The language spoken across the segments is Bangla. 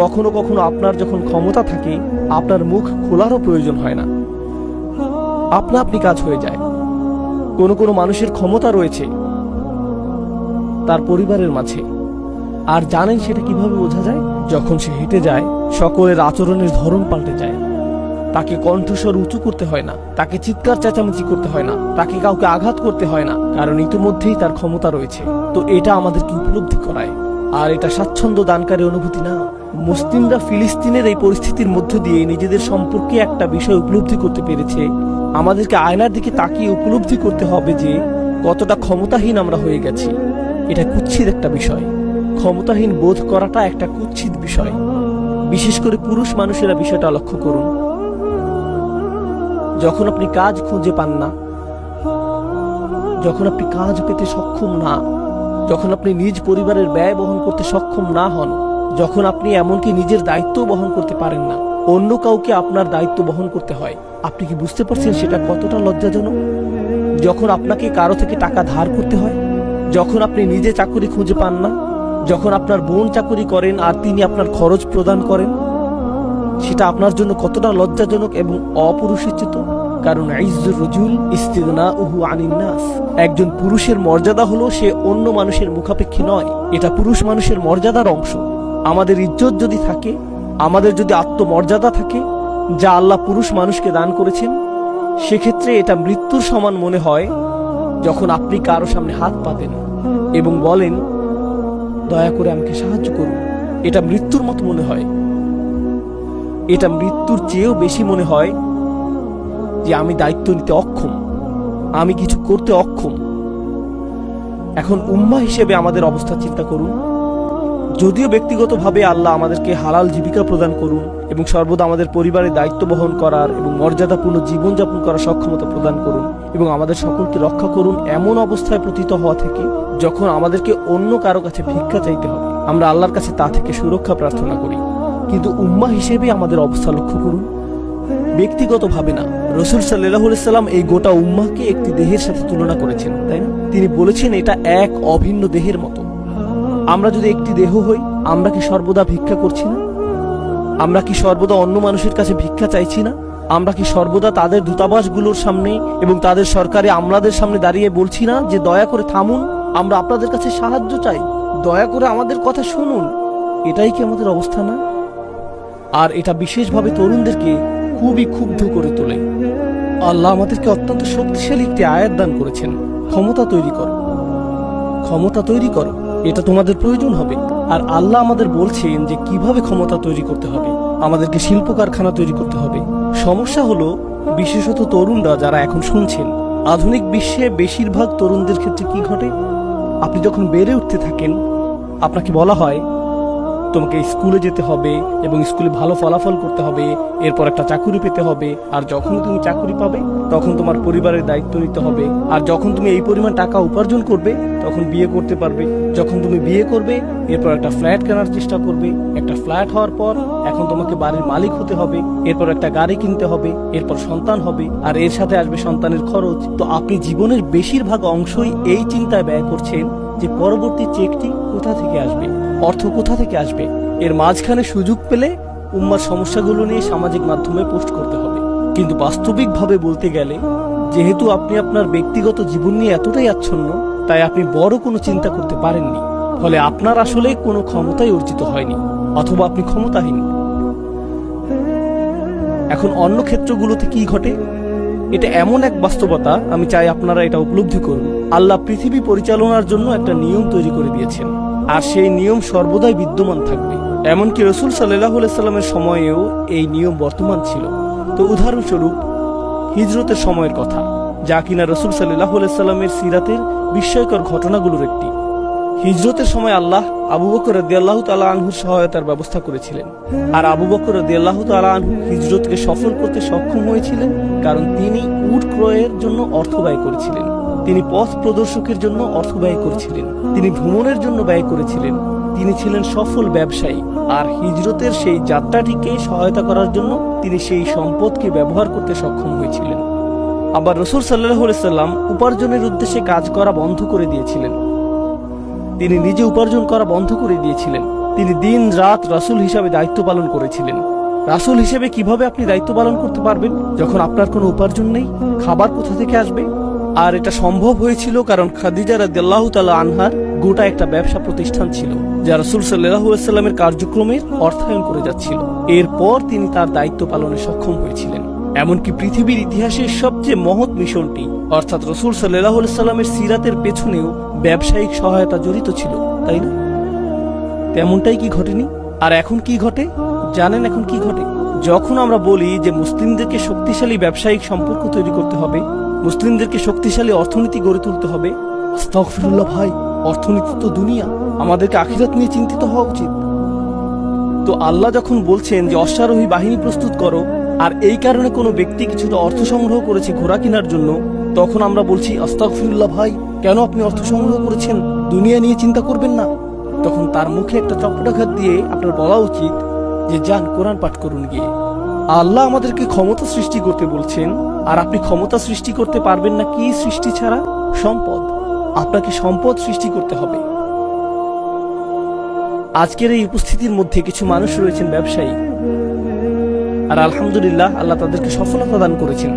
কখনো কখনো আপনার যখন ক্ষমতা থাকে, আপনার মুখ খোলারও প্রয়োজন হয় না। আপনা আপনি কাজ হয়ে যায়। কোনো কোনো মানুষের ক্ষমতা রয়েছে তার পরিবারের মাঝে। আর জানেন সেটা কীভাবে বোঝা যায়? যখন সে হেঁটে যায়, সকলের আচরণের ধরন পাল্টে যায়। তাকে কণ্ঠস্বর উঁচু করতে হয় না, তাকে চিৎকার চেঁচামেচি করতে হয় না, তাকে কাউকে আঘাত করতে হয় না, কারণ ইতিমধ্যেই তার ক্ষমতা রয়েছে। তো এটা আমাদেরকে উপলব্ধি করায়। আর এটা স্বাচ্ছন্দ্য দানকারী অনুভূতি না। মুসলিমরা ফিলিস্তিনের এই পরিস্থিতির মধ্য দিয়ে নিজেদের সম্পর্কে একটা বিষয় উপলব্ধি করতে পেরেছে। আমাদেরকে আয়নার দিকে তাকিয়ে উপলব্ধি করতে হবে যে, কতটা ক্ষমতাহীন আমরা হয়ে গেছি। এটা কুচ্ছিত একটা বিষয়। ক্ষমতাহীন বোধ করাটা একটা কুচ্ছিত বিষয়। বিশেষ করে পুরুষ মানুষেরা বিষয়টা লক্ষ্য করুন। যখন আপনি কাজ খুঁজে পান না, যখন আপনি কাজ পেতে সক্ষম না, যখন আপনি নিজ পরিবারের ব্যয় বহন করতে সক্ষম না হন যখন আপনি এমনকি নিজের দায়িত্ব বহন করতে পারেন না, অন্য কাউকে আপনার দায়িত্ব বহন করতে হয়। আপনি কি বুঝতে পারছেন সেটা কতটা লজ্জাজনক? যখন আপনাকে কারও থেকে টাকা ধার করতে হয়, যখন আপনি নিজে চাকরি খুঁজে পান না, যখন আপনার বোন চাকরি করেন আর তিনি আপনার খরচ প্রদান করেন, সেটা আপনার জন্য কতটা লজ্জাজনক এবং অপুরুষোচিত কারণ রজুল আনিন্নাস একজন পুরুষের মর্যাদা হলো সে অন্য মানুষের মুখাপেক্ষী নয়, এটা পুরুষ মানুষের মর্যাদার অংশ। আমাদের ইজ্জত যদি থাকে, আমাদের যদি আত্মমর্যাদা থাকে, যা আল্লাহ পুরুষ মানুষকে দান করেছেন, সেক্ষেত্রে এটা মৃত্যুর সমান মনে হয় যখন আপনি কারও সামনে হাত পাতেন এবং বলেন, দয়া করে আমাকে সাহায্য করুন। এটা মৃত্যুর মতো মনে হয়। এটা মৃত্যুর চেয়েও বেশি মনে হয় যে আমি দায়িত্ব নিতে অক্ষম, আমি কিছু করতে অক্ষম। এখন উম্মা হিসেবে আমাদের অবস্থা চিন্তা করুন। যদিও ব্যক্তিগতভাবে আল্লাহ আমাদেরকে হালাল জীবিকা প্রদান করুন এবং সর্বদা আমাদের পরিবারের দায়িত্ব বহন করার এবং মর্যাদাপূর্ণ জীবনযাপন করার সক্ষমতা প্রদান করুন এবং আমাদের সকলকে রক্ষা করুন এমন অবস্থায় প্রতীত হওয়া থেকে যখন আমাদেরকে অন্য কারও কাছে ভিক্ষা চাইতে হবে। আমরা আল্লাহর কাছে তা থেকে সুরক্ষা প্রার্থনা করি। কিন্তু উম্মা হিসেবে আমাদের অবস্থা লক্ষ্য করুন। ব্যক্তিগতভাবে না, রসুল সাল্লাহ সাল্লাম এই গোটা উম্মাকে একটি দেহের সাথে তুলনা করেছেন, তাই না? তিনি বলেছেন এটা এক অভিন্ন দেহের মতো। আমরা যদি একটি দেহ হই, আমরা কি সর্বদা ভিক্ষা করছি না? আমরা কি সর্বদা অন্য মানুষের কাছে ভিক্ষা চাইছি না? আমরা কি সর্বদা তাদের দূতাবাসগুলোর সামনে এবং তাদের সরকারি আমলাদের সামনে দাঁড়িয়ে বলছি না যে দয়া করে থামুন, আমরা আপনাদের কাছে সাহায্য চাই? দয়া করে আমাদের কথা শুনুন। এটাই কি আমাদের অবস্থা না? আর এটা বিশেষভাবে তরুণদেরকে খুবই ক্ষুব্ধ করে তোলে। আল্লাহ আমাদেরকে অত্যন্ত শক্তিশালী একটি আয়াত দান করেছেন, ক্ষমতা তৈরি করো। ক্ষমতা তৈরি করো। এটা তোমাদের প্রয়োজন হবে। আর আল্লাহ আমাদের বলছেন যে কীভাবে ক্ষমতা তৈরি করতে হবে, আমাদেরকে শিল্প কারখানা তৈরি করতে হবে। সমস্যা হলো, বিশেষত তরুণরা যারা এখন শুনছেন, আধুনিক বিশ্বে বেশিরভাগ তরুণদের ক্ষেত্রে কি ঘটে? আপনি যখন বেড়ে উঠতে থাকেন, আপনাকে বলা হয় তোমাকে স্কুলে যেতে হবে এবং স্কুলে ভালো ফলাফল করতে হবে, এরপর একটা চাকুরি পেতে হবে। আর যখন তুমি চাকুরি পাবে, তখন তোমার পরিবারের দায়িত্ব নিতে হবে। আর যখন তুমি এই পরিমাণ টাকা উপার্জন করবে, তখন বিয়ে করতে পারবে। যখন তুমি বিয়ে করবে, এরপর একটা ফ্ল্যাট কেনার চেষ্টা করবে। একটা ফ্ল্যাট হওয়ার পর এখন তোমাকে বাড়ির মালিক হতে হবে। এরপর একটা গাড়ি কিনতে হবে, এরপর সন্তান হবে। আর এর সাথে আসবে সন্তানের খরচ। তো আপনি জীবনের বেশিরভাগ অংশই এই চিন্তায় ব্যয় করছেন যে পরবর্তী চেকটি কোথা থেকে আসবে? অর্থ কোথা থেকে আসবে? এর মাঝখানে সুযোগ পেলে উম্মার সমস্যাগুলো নিয়ে সামাজিক মাধ্যমে পোস্ট করতে হবে। কিন্তু বাস্তবিকভাবে বলতে গেলে, যেহেতু আপনি আপনার ব্যক্তিগত জীবন নিয়ে এতটাই আচ্ছন্ন, তাই আপনি বড় কোনো চিন্তা করতে পারেননি। ফলে আপনার আসলে কোনো ক্ষমতাই অর্জিত হয়নি, অথবা আপনি ক্ষমতাহীন। এখন অন্য ক্ষেত্রগুলোতে কি ঘটে? এটা এমন এক বাস্তবতা, আমি চাই আপনারা এটা উপলব্ধি করুন। আল্লাহ পৃথিবী পরিচালনার জন্য একটা নিয়ম তৈরি করে দিয়েছেন। আর সেই নিয়ম সর্বদাই বিদ্যমান থাকবে। এমনকি রসুল সাল্লাহ সাল্লামের সময়েও এই নিয়ম বর্তমান ছিল। তো উদাহরণস্বরূপ, হিজরতের সময়ের কথা, যা কিনা রসুল সাল্লাহ সাল্লামের সিরাতের বিস্ময়কর ঘটনাগুলোর একটি। হিজরতের সময় আল্লাহ আবু বকর রদিয়াল্লাহ তালা আনহুর সহায়তার ব্যবস্থা করেছিলেন। আর আবু বকর রদিয়াল্লাহ তালা আনহু হিজরতকে সফল করতে সক্ষম হয়েছিলেন, কারণ তিনি উট ক্রয়ের জন্য অর্থ ব্যয় করেছিলেন। তিনি পথ প্রদর্শকের জন্য অর্থ ব্যয় করেছিলেন। তিনি ভ্রমণের জন্য ব্যয় করেছিলেন। তিনি ছিলেন সফল ব্যবসায়ী। আর হিজরতের সেই যাত্রাটিকে সহায়তা করার জন্য তিনি সেই সম্পদকে ব্যবহার করতে সক্ষম হয়েছিলেন। আবার রসুল সাল্লাহ সাল্লাম উপার্জনের উদ্দেশ্যে কাজ করা বন্ধ করে দিয়েছিলেন। তিনি নিজে উপার্জন করা বন্ধ করে দিয়েছিলেন। তিনি দিন রাত রাসূল হিসাবে দায়িত্ব পালন করেছিলেন। রাসূল হিসেবে কীভাবে আপনি দায়িত্ব পালন করতে পারবেন? যখন আপনার কোনো উপার্জন নেই, খাবার কোথা থেকে আসবে? আর এটা সম্ভব হয়েছিল কারণ খাদিজা রাদিয়াল্লাহু তাআলা আনহার গোটা একটা ব্যবসা প্রতিষ্ঠান ছিল, যা রাসূল সাল্লাল্লাহু কার্যক্রমের অর্থায়ন করে যাচ্ছিল। এরপর তিনি তার দায়িত্ব পালনে সক্ষম হয়েছিলেন। এমনকি পৃথিবীর ইতিহাসের সবচেয়ে মহৎ মিশনটি, অর্থাৎ রসুল সাল্লাহ সাল্লামের সিরাতের পেছনেও ব্যবসায়িক সহায়তা জড়িত ছিল, তাই না? তেমনটাই কি ঘটেনি? আর এখন কি ঘটে? জানেন এখন কি ঘটে? যখন আমরা বলি যে মুসলিমদেরকে শক্তিশালী ব্যবসায়িক সম্পর্ক তৈরি করতে হবে মুসলিমদেরকে শক্তিশালী অর্থনীতি গড়ে তুলতে হবে। আস্তাগফিরুল্লাহ ভাই অর্থনীতি তো দুনিয়া। আমাদেরকে আখিরাত নিয়ে চিন্তিত হওয়া উচিত। তো আল্লাহ যখন বলছেন যে অশ্বারোহী বাহিনী প্রস্তুত করো আর এই কারণে কোনো ব্যক্তি কিছুটা অর্থ সংগ্রহ করেছে ঘোড়া কেনার জন্য তখন আমরা বলছি আস্তাগফিরুল্লাহ ভাই কেন আপনি অর্থ সংগ্রহ করেছেন? দুনিয়া নিয়ে চিন্তা করবেন না। তখন তার মুখে একটা চপটাঘাত দিয়ে আপনার বলা উচিত যে যান কোরআন পাঠ করুন গিয়ে। আল্লাহ আমাদেরকে ক্ষমতা সৃষ্টি করতে বলছেন, আর আপনি ক্ষমতা সৃষ্টি করতে পারবেন না কি সৃষ্টি ছাড়া? সম্পদ। আপনাকে সম্পদ সৃষ্টি করতে হবে। আজকের এই উপস্থিতির মধ্যে কিছু মানুষ রয়েছেন ব্যবসায়ী। আর আলহামদুলিল্লাহ আল্লাহ তাদেরকে সফলতা দান করেছেন।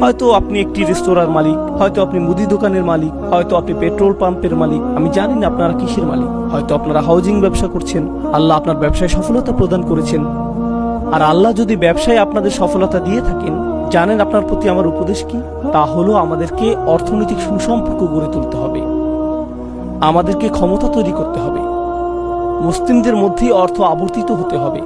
হয়তো আপনি একটি রেস্তোরাঁর মালিক, হয়তো আপনি মুদি দোকানের মালিক, হয়তো আপনি পেট্রোল পাম্পের মালিক, আমি জানি না আপনারা কিসের মালিক। হয়তো আপনারা হাউজিং ব্যবসা করছেন, আল্লাহ আপনার ব্যবসায় সফলতা প্রদান করেছেন। আর আল্লাহ যদি ব্যবসায় আপনাদের সফলতা দিয়ে থাকেন, জানেন আপনার প্রতি আমার উপদেশ কি? তা হলো আমাদেরকে অর্থনৈতিক সুসম্পর্ক গড়ে তুলতে হবে। আমাদেরকে ক্ষমতা তৈরি করতে হবে। মুসলিমদের মধ্যেই অর্থ আবর্তিত হতে হবে।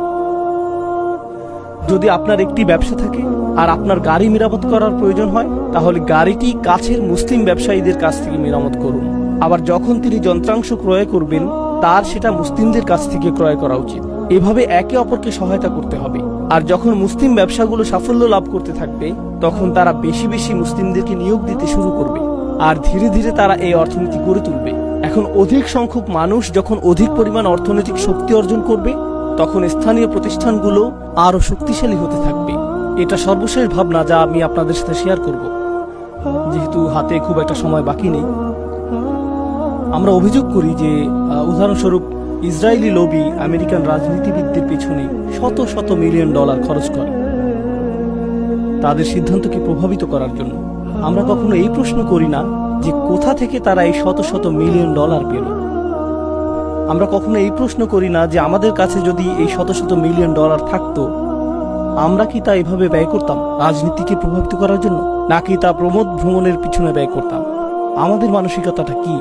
যদি আপনার একটি ব্যবসা থাকে আর আপনার গাড়ি মেরামত করার প্রয়োজন হয়, তাহলে গাড়িটি কাছের মুসলিম ব্যবসায়ীদের কাছ থেকে মেরামত করুন। আবার যখন তিনি যন্ত্রাংশ ক্রয় করবেন, তার সেটা মুসলিমদের কাছ থেকে ক্রয় করা উচিত। এভাবে একে অপরকে সহায়তা করতে হবে। আর যখন মুসলিম ব্যবসাগুলো সাফল্য লাভ করতে থাকবে, তখন তারা বেশি বেশি মুসলিমদেরকে নিয়োগ দিতে শুরু করবে। আর ধীরে ধীরে তারা এই অর্থনীতি গড়ে তুলবে। এখন অধিক সংখ্যক মানুষ যখন অধিক পরিমাণ অর্থনৈতিক শক্তি অর্জন করবে, তখন স্থানীয় প্রতিষ্ঠানগুলো আরও শক্তিশালী হতে থাকবে। এটা সর্বশেষ ভাবনা যা আমি আপনাদের সাথে শেয়ার করব। যেহেতু হাতে খুব একটা সময় বাকি নেই। আমরা অভিযোগ করি যে উদাহরণস্বরূপ ইসরায়েলি লবি আমেরিকান রাজনীতিবিদদের পিছনে শত শত মিলিয়ন ডলার খরচ করে। তাদের সিদ্ধান্তকে প্রভাবিত করার জন্য আমরা কখনো এই প্রশ্ন করি না যে কোথা থেকে তারা এই শত শত মিলিয়ন ডলার পেল। আমরা কখনো এই প্রশ্ন করি না যে আমাদের কাছে যদি এই শত শত মিলিয়ন ডলার থাকতো, আমরা কি তা এভাবে ব্যয় করতাম রাজনীতিকে প্রভাবিত করার জন্য? নাকি তা প্রমোদ ভ্রমণের পিছনে ব্যয় করতাম? আমাদের মানসিকতাটা কি?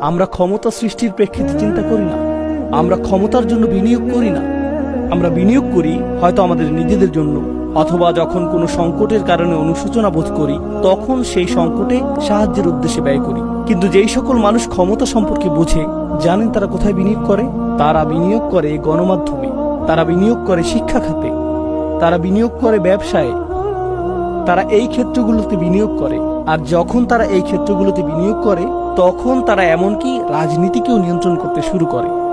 আমরা ক্ষমতা সৃষ্টির প্রেক্ষিতে চিন্তা করি না? আমরা ক্ষমতার জন্য বিনিয়োগ করি না। আমরা বিনিয়োগ করি হয়তো আমাদের নিজেদের জন্য, অথবা যখন কোনো সংকটের কারণে অনুশোচনা বোধ করি, তখন সেই সংকটে সাহায্যের উদ্দেশ্যে ব্যয় করি। কিন্তু যেই সকল মানুষ ক্ষমতা সম্পর্কে বোঝে, জানেন তারা কোথায় বিনিয়োগ করে? তারা বিনিয়োগ করে গণমাধ্যমে, তারা বিনিয়োগ করে শিক্ষা খাতে, তারা বিনিয়োগ করে ব্যবসায়, তারা এই ক্ষেত্রগুলোতে বিনিয়োগ করে। আর যখন তারা এই ক্ষেত্রগুলোতে বিনিয়োগ করে, তখন তারা এমনকি রাজনীতিকেও নিয়ন্ত্রণ করতে শুরু করে।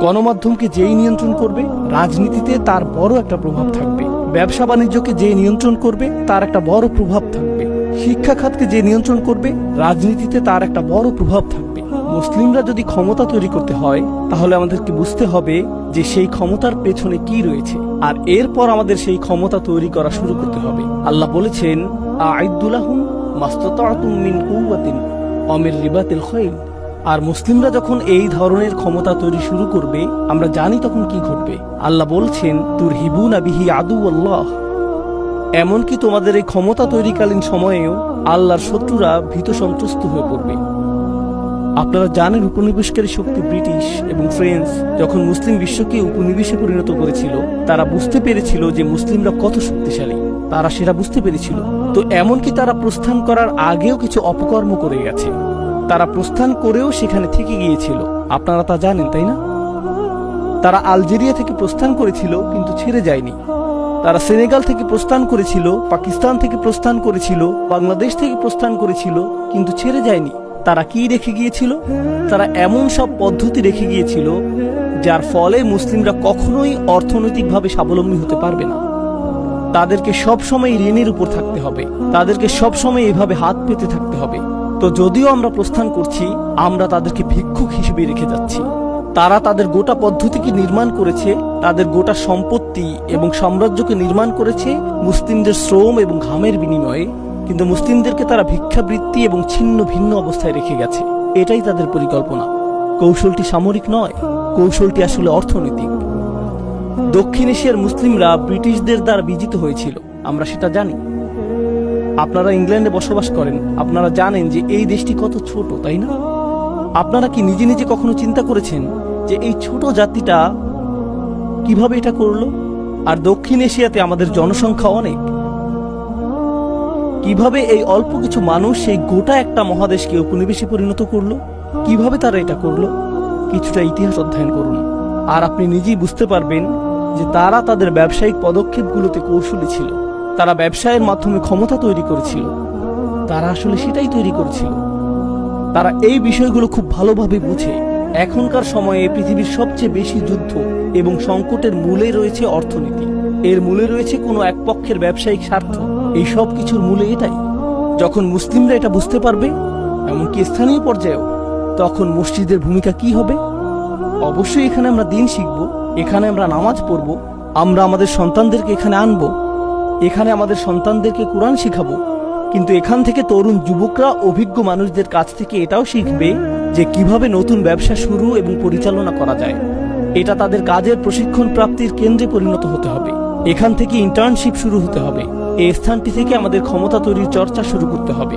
গণমাধ্যমকে যেই নিয়ন্ত্রণ করবে, রাজনীতিতে তার বড় একটা প্রভাব থাকবে। ব্যবসা বাণিজ্যকে যে নিয়ন্ত্রণ করবে, তার একটা বড় প্রভাব থাকবে। শিক্ষা খাতকে যে নিয়ন্ত্রণ করবে, রাজনীতিতে তার একটা বড় প্রভাব থাকবে। মুসলিমরা যদি ক্ষমতা তৈরি করতে হয়, তাহলে আমাদেরকে বুঝতে হবে যে সেই ক্ষমতার পেছনে কি রয়েছে। আর এরপর আমাদের সেই ক্ষমতা তৈরি করা শুরু করতে হবে। আল্লাহ বলেছেন, আইদুলাহুম মাস্ততাতুম মিন কুওয়াতিন অমির রিবাতিল খৈল আর মুসলিমরা যখন এই ধরনের ক্ষমতা তৈরি শুরু করবে, আমরা জানি তখন কি ঘটবে। আল্লাহ বলছেন তুর হিবুন আবিহি আদু আল্লাহ এমনকি তোমাদের এই ক্ষমতা তৈরিকালীন সময়েও আল্লাহর শত্রুরা ভীত সন্ত্রস্ত হয়ে পড়বে। আপনারা জানেন উপনিবেশকারী শক্তি ব্রিটিশ এবং ফ্রেঞ্চ যখন মুসলিম বিশ্বকে উপনিবেশে পরিণত করেছিল, তারা বুঝতে পেরেছিল যে মুসলিমরা কত শক্তিশালী। তারা সেটা বুঝতে পেরেছিল। তো এমনকি তারা প্রস্থান করার আগেও কিছু অপকর্ম করে গেছে। তারা প্রস্থান করেও সেখানে থেকে গিয়েছিল। আপনারা তা জানেন, তাই না? তারা আলজেরিয়া থেকে প্রস্থান করেছিল, কিন্তু ছেড়ে যায়নি। তারা সেনেগাল থেকে প্রস্থান করেছিল, পাকিস্তান থেকে প্রস্থান করেছিল, বাংলাদেশ থেকে প্রস্থান করেছিল, কিন্তু ছেড়ে যায়নি। তারা কি রেখে গিয়েছিল? তারা এমন সব পদ্ধতি রেখে গিয়েছিল, যার ফলে মুসলিমরা কখনোই অর্থনৈতিকভাবে স্বাবলম্বী হতে পারবে না। তাদেরকে সবসময় ঋণের উপর থাকতে হবে। তাদেরকে সবসময় এভাবে হাত পেতে থাকতে হবে। তো যদিও আমরা প্রস্থান করছি, আমরা তাদেরকে ভিক্ষুক হিসেবে রেখে যাচ্ছি। তারা তাদের গোটা পদ্ধতিকে নির্মাণ করেছে, তাদের গোটা সম্পত্তি এবং সাম্রাজ্যকে নির্মাণ করেছে মুসলিমদের শ্রম এবং ঘামের বিনিময়ে, কিন্তু মুসলিমদেরকে তারা ভিক্ষাবৃত্তি এবং ছিন্ন ভিন্ন অবস্থায় রেখে গেছে। এটাই তাদের পরিকল্পনা। কৌশলটি সামরিক নয়, কৌশলটি আসলে অর্থনৈতিক। দক্ষিণ এশিয়ার মুসলিমরা ব্রিটিশদের দ্বারা বিজিত হয়েছিল, আমরা সেটা জানি। আপনারা ইংল্যান্ডে বসবাস করেন, আপনারা জানেন যে এই দেশটি কত ছোট, তাই না? আপনারা কি নিজে নিজে কখনো চিন্তা করেছেন যে এই ছোট জাতিটা কীভাবে এটা করল? আর দক্ষিণ এশিয়াতে আমাদের জনসংখ্যা অনেক। কীভাবে এই অল্প কিছু মানুষ সেই গোটা একটা মহাদেশকে উপনিবেশে পরিণত করল? কীভাবে তারা এটা করল? কিছুটা ইতিহাস অধ্যয়ন করুন। আর আপনি নিজেই বুঝতে পারবেন যে তারা তাদের ব্যবসায়িক পদক্ষেপগুলোতে কৌশলী ছিল। তারা ব্যবসায়ের মাধ্যমে ক্ষমতা তৈরি করেছিল। তারা আসলে সেটাই তৈরি করেছিল। তারা এই বিষয়গুলো খুব ভালোভাবে বুঝে। এখনকার সময়ে পৃথিবীর সবচেয়ে বেশি যুদ্ধ এবং সংকটের মূলে রয়েছে অর্থনীতি। এর মূলে রয়েছে কোনো এক পক্ষের ব্যবসায়িক স্বার্থ। এই সব কিছুর মূলে এটাই। যখন মুসলিমরা এটা বুঝতে পারবে, এমনকি স্থানীয় পর্যায়েও, তখন মসজিদের ভূমিকা কি হবে? অবশ্যই এখানে আমরা দিন শিখব, এখানে আমরা নামাজ পড়ব, আমরা আমাদের সন্তানদেরকে এখানে আনব এখানে আমাদের সন্তানদেরকে কোরআন শিখাবো। কিন্তু এখান থেকে তরুণ যুবকরা, অভিজ্ঞ মানুষদের কাছ থেকে এটাও শিখবে যে কীভাবে নতুন ব্যবসা শুরু এবং পরিচালনা করা যায়। এটা তাদের কাজের প্রশিক্ষণ প্রাপ্তির কেন্দ্রে পরিণত হতে হবে। এখান থেকে ইন্টার্নশিপ শুরু হতে হবে। এই স্থানটি থেকে আমাদের ক্ষমতা তৈরির চর্চা শুরু করতে হবে।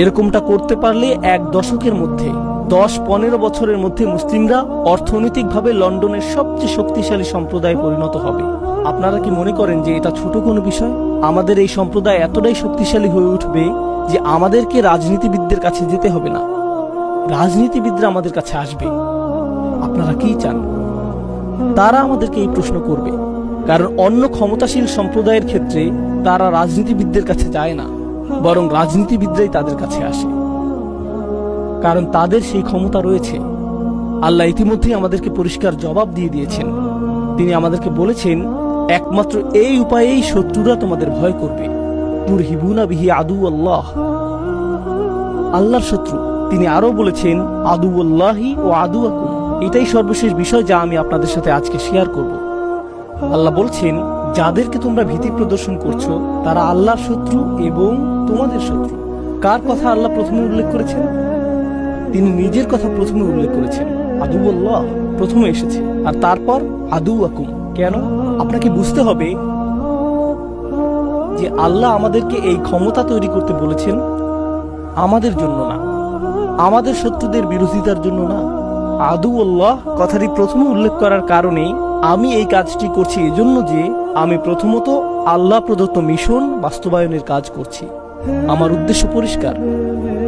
এরকমটা করতে পারলে এক দশকের মধ্যে, দশ পনেরো বছরের মধ্যে মুসলিমরা অর্থনৈতিকভাবে লন্ডনের সবচেয়ে শক্তিশালী সম্প্রদায়ে পরিণত হবে। আপনারা কি মনে করেন যে এটা ছোট কোনো বিষয়? আমাদের এই সম্প্রদায় এতটাই শক্তিশালী হয়ে উঠবে যে আমাদেরকে রাজনীতিবিদদের কাছে যেতে হবে না। রাজনীতিবিদরা আমাদের কাছে আসবে। আপনারা কি চান? তারা আমাদেরকে এই প্রশ্ন করবে। কারণ অন্য ক্ষমতাশীল সম্প্রদায়ের ক্ষেত্রে তারা রাজনীতিবিদদের কাছে যায় না, বরং রাজনীতিবিদরাই তাদের কাছে আসে। কারণ তাদের সেই ক্ষমতা রয়েছে। আল্লাহ ইতিমধ্যেই আমাদেরকে পরিষ্কার জবাব দিয়ে দিয়েছেন। তিনি আমাদেরকে বলেছেন একমাত্র এই উপায়েই শত্রুরা তোমাদের ভয় করবে। আদু আল্লাহ। আল্লাহর শত্রু, তিনি আরও বলেছেন, আদু আল্লাহি ও আদু আকুম। এটাই সর্বশেষ বিষয় যা আমি আপনাদের সাথে আজকে শেয়ার করব। আল্লাহ বলছেন, যাদেরকে তোমরা ভীতি প্রদর্শন করছ, তারা আল্লাহর শত্রু এবং তোমাদের শত্রু। কার কথা আল্লাহ প্রথমে উল্লেখ করেছেন? তিনি নিজের কথা প্রথমে উল্লেখ করেছেন, আদু আল্লাহ। প্রথমে এসেছে, আর তারপর আদু আকুম। কেন? আপনাকে বুঝতে হবে যে আল্লাহ আমাদেরকে এই ক্ষমতা তৈরি করতে বলেছেন আমাদের জন্য না। আমাদের শত্রুদের বিরোধিতার জন্য না। আদু আল্লাহ কথাটি প্রথমে উল্লেখ করার কারণে আমি এই কাজটি করছি এজন্য যে আমি প্রথমত আল্লাহ প্রদত্ত মিশন বাস্তবায়নের কাজ করছি। আমার উদ্দেশ্য পরিষ্কার।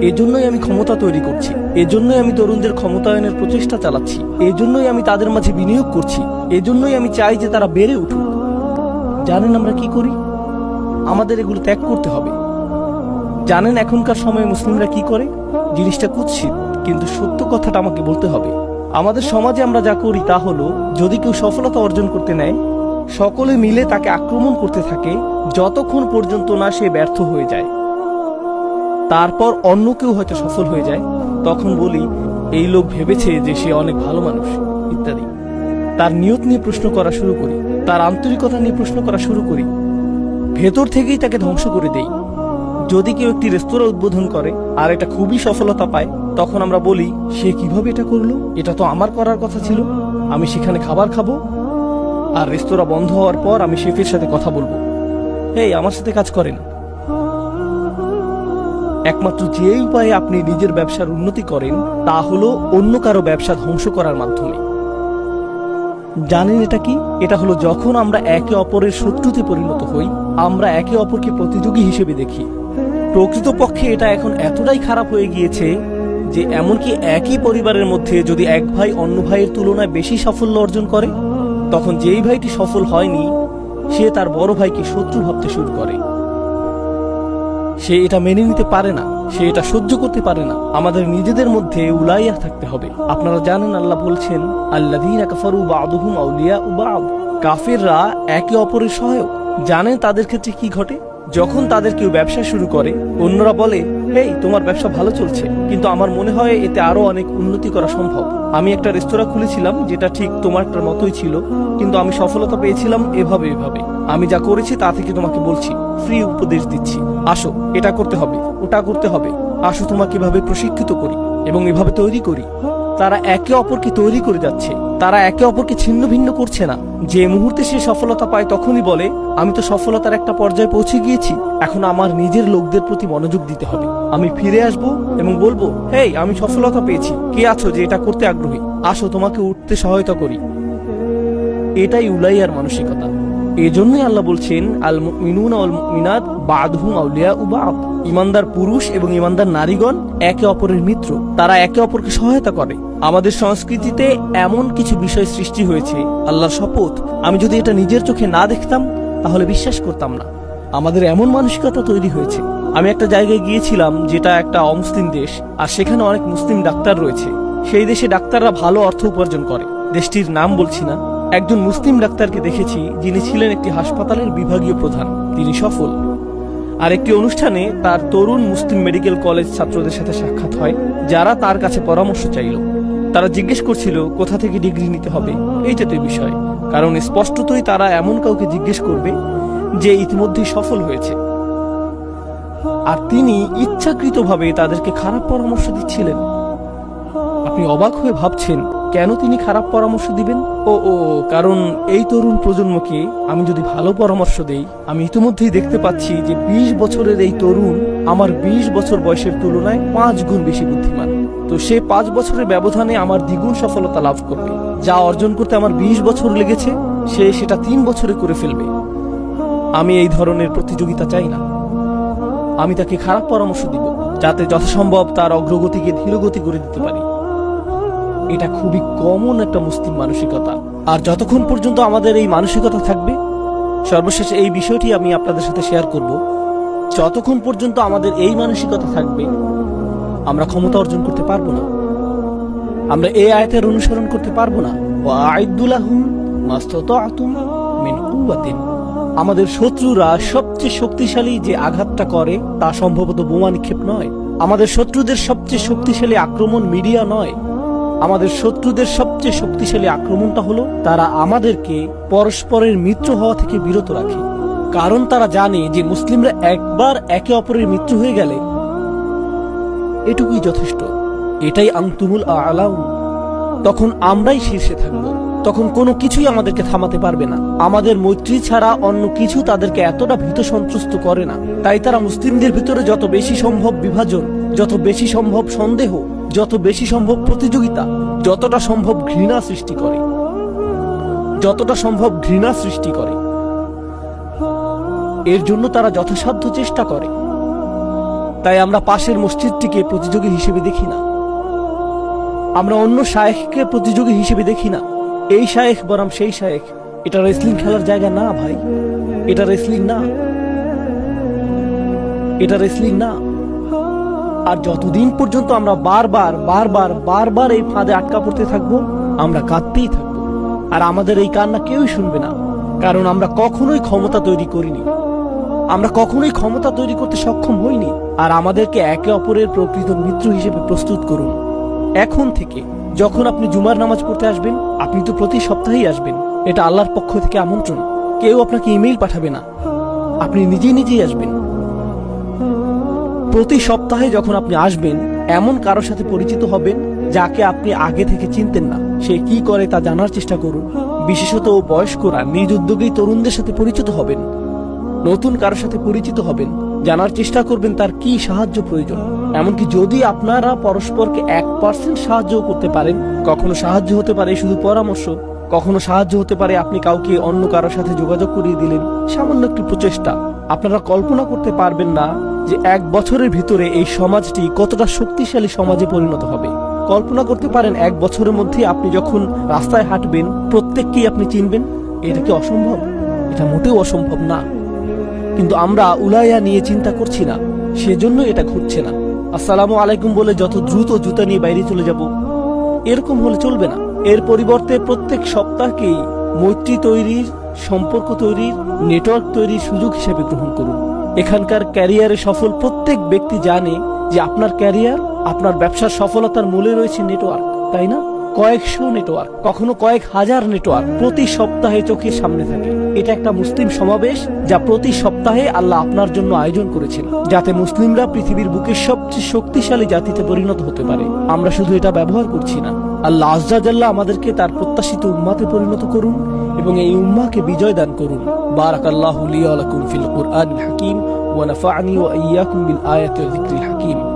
এজন্যই আমি ক্ষমতা তৈরি করছি। এজন্যই আমি তরুণদের ক্ষমতায়নের প্রচেষ্টা চালাচ্ছি। এজন্যই আমি তাদের মাঝে বিনিয়োগ করছি। এজন্যই আমি চাই যে তারা বেড়ে উঠুক। জানেন আমরা কি করি? আমাদের এগুলো ত্যাগ করতে হবে। জানেন এখনকার সময়ে মুসলিমরা কি করে? জিনিসটা কুৎসিত, কিন্তু সত্য কথাটা আমাকে বলতে হবে। আমাদের সমাজে আমরা যা করি তা হলো, যদি কেউ সফলতা অর্জন করতে নেয়, সকলে মিলে তাকে আক্রমণ করতে থাকে, যতক্ষণ পর্যন্ত না সে ব্যর্থ হয়ে যায়। তারপর অন্য কেউ হয়তো সফল হয়ে যায়, তখন বলি, এই লোক ভেবেছে যে সে অনেক ভালো মানুষ, ইত্যাদি। তার নিয়ত নিয়ে প্রশ্ন করা শুরু করি, তার আন্তরিকতা নিয়ে প্রশ্ন করা শুরু করি, ভেতর থেকেই তাকে ধ্বংস করে দেই। যদি কেউ একটি রেস্তোরাঁ উদ্বোধন করে আর এটা খুবই সফলতা পায়, তখন আমরা বলি, সে কীভাবে এটা করল? এটা তো আমার করার কথা ছিল। আমি সেখানে খাবার খাব আর রেস্তোরাঁ বন্ধ হওয়ার পর আমি শেফের সাথে কথা বলব। এই আমার সাথে কাজ করেন। একমাত্র যে উপায়ে আপনি নিজের ব্যবসার উন্নতি করেন, তা হলো অন্য কারও ব্যবসা ধ্বংস করার মাধ্যমে। জানেন এটা কি? এটা হলো যখন আমরা একে অপরের শত্রুতে পরিণত হই, আমরা একে অপরকে প্রতিযোগী হিসেবে দেখি। প্রকৃতপক্ষে এটা এখন এতটাই খারাপ হয়ে গিয়েছে যে এমনকি একই পরিবারের মধ্যে যদি এক ভাই অন্য ভাইয়ের তুলনায় বেশি সাফল্য অর্জন করে, তখন যেই ভাইটি সফল হয়নি, সে তার বড় ভাইকে শত্রু ভাবতে শুরু করে। সে এটা মেনে নিতে পারে না, সে এটা সহ্য করতে পারে না। আমাদের নিজেদের মধ্যে উলাইয়া থাকতে হবে। আপনারা জানেন আল্লাহ বলছেন, আল্লাযীনা কাফারু কাফেররা একে অপরের সহায়ক। জানেন তাদের ক্ষেত্রে কি ঘটে? যখন তাদের কেউ ব্যবসা শুরু করে, অন্যরা বলে এই তোমার ব্যবসা ভালো চলছে, কিন্তু আমার মনে হয় এতে আরও অনেক উন্নতি করা সম্ভব। আমি একটা রেস্তোরাঁ খুলেছিলাম, যেটা ঠিক তোমারটার মতোই ছিল, কিন্তু আমি সফলতা পেয়েছিলাম এভাবে এভাবে। আমি যা করেছি তা থেকে তোমাকে বলছি। ফ্রি উপদেশ দিচ্ছি। আসো, এটা করতে হবে, ওটা করতে হবে। আসো তোমাকে এভাবে প্রশিক্ষিত করি এবং এভাবে তৈরি করি। তারা একে অপরকে তৈরি করে যাচ্ছে। তারা একে অপরকে ছিন্ন ভিন্ন করছে না। যে মুহূর্তে সে সফলতা পায় তখনই বলে, আমি তো সফলতার একটা পর্যায়ে পৌঁছে গিয়েছি। এখন আমার নিজের লোকদের প্রতি মনোযোগ দিতে হবে। আমি ফিরে আসব এবং বলব, হেই, আমি সফলতা পেয়েছি। কে আছো যে এটা করতে আগ্রহী? আসো তোমাকে উঠতে সহায়তা করি। এটাই উলাইয়ার মানসিকতা। এজন্যই আল্লাহ বলছেন আল ওয়াল মুমিনাত বাদহুম আউলিয়া উবাদ ইমানদার পুরুষ এবং ইমানদার নারীগণ একে অপরের মিত্র। তারা একে অপরকে সহায়তা করে। আমাদের সংস্কৃতিতে এমন কিছু বিষয় সৃষ্টি হয়েছে, আল্লাহর শপথ। আমি যদি এটা নিজের চোখে না দেখতাম, তাহলে বিশ্বাস করতাম না। আমাদের এমন মানসিকতা তৈরি হয়েছে। আমি একটা জায়গায় গিয়েছিলাম, যেটা একটা অমুসলিম দেশ, আর সেখানে অনেক মুসলিম ডাক্তার রয়েছে। সেই দেশে ডাক্তাররা ভালো অর্থ উপার্জন করে। দেশটির নাম বলছি না। একজন মুসলিম ডাক্তারকে দেখেছি যিনি ছিলেন একটি হাসপাতালের বিভাগীয় প্রধান। তিনি সফল। আর একটি অনুষ্ঠানে তার তরুণ মুসলিম মেডিকেল কলেজ ছাত্রদের সাথে সাক্ষাৎ হয়, যারা তার কাছে পরামর্শ চাইল। তারা জিজ্ঞেস করছিল, কোথা থেকে ডিগ্রি নিতে হবে? এইটা তো বিষয়। কারণ স্পষ্টতই তারা এমন কাউকে জিজ্ঞেস করবে যে ইতিমধ্যেই সফল হয়েছে। আর তিনি ইচ্ছাকৃতভাবে তাদেরকে খারাপ পরামর্শ দিচ্ছিলেন। আপনি অবাক হয়ে ভাবছেন, কেন তিনি খারাপ পরামর্শ দিবেন? ও ও কারণ এই তরুণ প্রজন্মকে আমি যদি ভালো পরামর্শ দেই, আমি ইতিমধ্যেই দেখতে পাচ্ছি যে ২০ বছরের এই তরুণ আমার ২০ বছর বয়সের তুলনায় পাঁচ গুণ বেশি বুদ্ধিমান। তো সে পাঁচ বছরের ব্যবধানে আমার দ্বিগুণ সফলতা লাভ করবে। যা অর্জন করতে আমার ২০ বছর লেগেছে, সে সেটা তিন বছরে করে ফেলবে। আমি এই ধরনের প্রতিযোগিতা চাই না। আমি তাকে খারাপ পরামর্শ দিব, যাতে যথাসম্ভব তার অগ্রগতিকে ধীরগতি করে দিতে পারি। এটা খুবই কমন একটা মুসলিম মানসিকতা। আর যতক্ষণ পর্যন্ত আমাদের এই মানসিকতা থাকবে, সর্বশেষ এই বিষয়টি আমি আপনাদের সাথে শেয়ার করব। যতক্ষণ পর্যন্ত আমাদের এই মানসিকতা থাকবে, আমরা ক্ষমতা অর্জন করতে পারব না। আমরা এই আয়াতের অনুসরণ করতে পারব না। আমাদের শত্রুরা সবচেয়ে শক্তিশালী যে আঘাতটা করে, তা সম্ভবত বোমা নিক্ষেপ নয়। আমাদের শত্রুদের সবচেয়ে শক্তিশালী আক্রমণ মিডিয়া নয়। আমাদের শত্রুদের সবচেয়ে শক্তিশালী আক্রমণটা হলো তারা আমাদেরকে পরস্পরের মিত্র হওয়া থেকে বিরত রাখে। কারণ তারা জানে যে মুসলিমরা একবার একে অপরের মিত্র হয়ে গেলে এটুকুই যথেষ্ট। এটাই আংতুমুল আলাউ। তখন আমরাই শীর্ষে থাকব। তখন কোনো কিছুই আমাদেরকে থামাতে পারবে না। আমাদের মৈত্রী ছাড়া অন্য কিছু তাদেরকে এতটা ভীত সন্ত্রস্ত করে না। তাই তারা মুসলিমদের ভিতরে যত বেশি সম্ভব বিভাজন, যত বেশি সম্ভব সন্দেহ যত বেশি সম্ভব প্রতিযোগিতা, যতটা সম্ভব ঘৃণা সৃষ্টি করে। যতটা সম্ভব ঘৃণা সৃষ্টি করে। এর জন্য তারা যথাসাধ্য চেষ্টা করে। তাই আমরা পাশের মসজিদটিকে প্রতিযোগী হিসেবে দেখি না। আমরা অন্য শায়েখকে প্রতিযোগী হিসেবে দেখি না। এই শায়েখ বরং সেই শায়েখ। এটা রেসলিং খেলার জায়গা না ভাই। এটা রেসলিং না। এটা রেসলিং না। আর যতদিন পর্যন্ত আমরা বারবার বারবার বারবার এই ফাঁদে আটকা পড়তে থাকব, আমরা কাঁদতেই থাকব। আর আমাদের এই কান্না কেউই শুনবে না, কারণ আমরা কখনোই ক্ষমতা তৈরি করিনি। আমরা কখনোই ক্ষমতা তৈরি করতে সক্ষম হইনি। আর আমাদেরকে একে অপরের প্রকৃত মিত্র হিসেবে প্রস্তুত করুন। এখন থেকে, যখন আপনি জুমার নামাজ পড়তে আসবেন, আপনি তো প্রতি সপ্তাহেই আসবেন। এটা আল্লাহর পক্ষ থেকে আমন্ত্রণ। কেউ আপনাকে ইমেইল পাঠাবে না। আপনি নিজেই নিজেই আসবেন। প্রতি সপ্তাহে যখন আপনি আসবেন, এমন কারোর সাথে পরিচিত হবেন যাকে আপনি আগে থেকে চিনতেন না। সে কি করে তা জানার চেষ্টা করুন। বিশেষত বয়স্করা নিজ উদ্যোগেই তরুণদের সাথে পরিচিত হবেন। নতুন কারোর সাথে পরিচিত হবেন, জানার চেষ্টা করবেন তার কি সাহায্য প্রয়োজন। এমনকি যদি আপনারা পরস্পরকে এক পার্সেন্ট সাহায্য করতে পারেন, কখনো সাহায্য হতে পারে শুধু পরামর্শ, কখনো সাহায্য হতে পারে আপনি কাউকে অন্য কারোর সাথে যোগাযোগ করিয়ে দিলেন। সামান্য একটি প্রচেষ্টা। আপনারা কল্পনা করতে পারবেন না যে এক বছরের ভিতরে এই সমাজটি কতটা শক্তিশালী সমাজে পরিণত হবে। কল্পনা করতে পারেন, এক বছরের মধ্যে আপনি যখন রাস্তায় হাঁটবেন, প্রত্যেককেই আপনি চিনবেন, এটা কি অসম্ভব? এটা মোটেও অসম্ভব না। কিন্তু আমরা উলাইয়া নিয়ে চিন্তা করছি না, সেজন্য এটা ঘটছে না। আসসালামু আলাইকুম বলে যত দ্রুত জুতা নিয়ে বাইরে চলে যাব, এরকম হলে চলবে না। এর পরিবর্তে প্রত্যেক সপ্তাহকেই মৈত্রী তৈরির, সম্পর্ক তৈরির, নেটওয়ার্ক তৈরির সুযোগ হিসেবে গ্রহণ করুন। এখানকার ক্যারিয়ারে সফল প্রত্যেক ব্যক্তি জানে যে আপনার ক্যারিয়ার, আপনার ব্যবসার সফলতার মূলে রয়েছে নেটওয়ার্ক তাই না? কয়েকশো নেটওয়ার্ক কখনো কয়েক হাজার নেটওয়ার্ক প্রতি সপ্তাহে চোখের সামনে থাকে। এটা একটা মুসলিম সমাবেশ যা প্রতি সপ্তাহে আল্লাহ আপনার জন্য আয়োজন করেছেন, যাতে মুসলিমরা পৃথিবীর বুকের সবচেয়ে শক্তিশালী জাতিতে পরিণত হতে পারে। আমরা শুধু এটা ব্যবহার করছি না। আল্লাহ আজ্জাজাল্লাহ আমাদেরকে তার প্রত্যাশিত উম্মাতে পরিণত করুন এবং এই উম্মাকে বিজয় দান করুন। بارك الله لي ولكم في القرآن الحكيم ونفعني وإياكم بالآية والذكر الحكيم.